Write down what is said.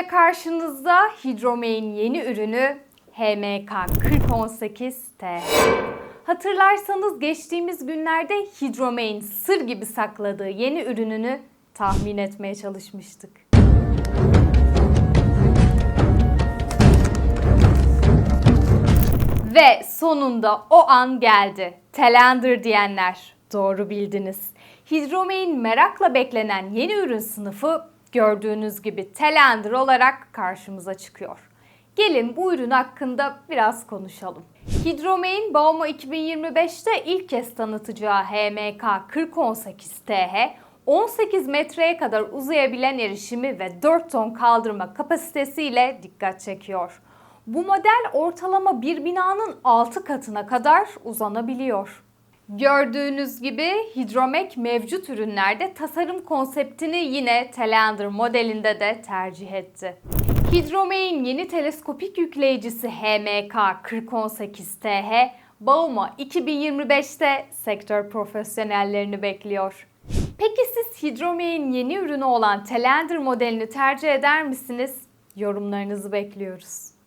İşte karşınızda Hidromain yeni ürünü HMK 4018T. Hatırlarsanız geçtiğimiz günlerde Hidromain sır gibi sakladığı yeni ürününü tahmin etmeye çalışmıştık. Ve sonunda o an geldi. Telender diyenler. Doğru bildiniz. Hidromain merakla beklenen yeni ürün sınıfı gördüğünüz gibi Telender olarak karşımıza çıkıyor. Gelin bu ürün hakkında biraz konuşalım. Hidromain Bauma 2025'te ilk kez tanıtacağı HMK 4018TH 18 metreye kadar uzayabilen erişimi ve 4 ton kaldırma kapasitesiyle dikkat çekiyor. Bu model ortalama bir binanın 6 katına kadar uzanabiliyor. Gördüğünüz gibi Hidromek mevcut ürünlerde tasarım konseptini yine Teleander modelinde de tercih etti. Hidromek'in yeni teleskopik yükleyicisi HMK 4018TH Bauma 2025'te sektör profesyonellerini bekliyor. Peki siz Hidromek'in yeni ürünü olan Teleander modelini tercih eder misiniz? Yorumlarınızı bekliyoruz.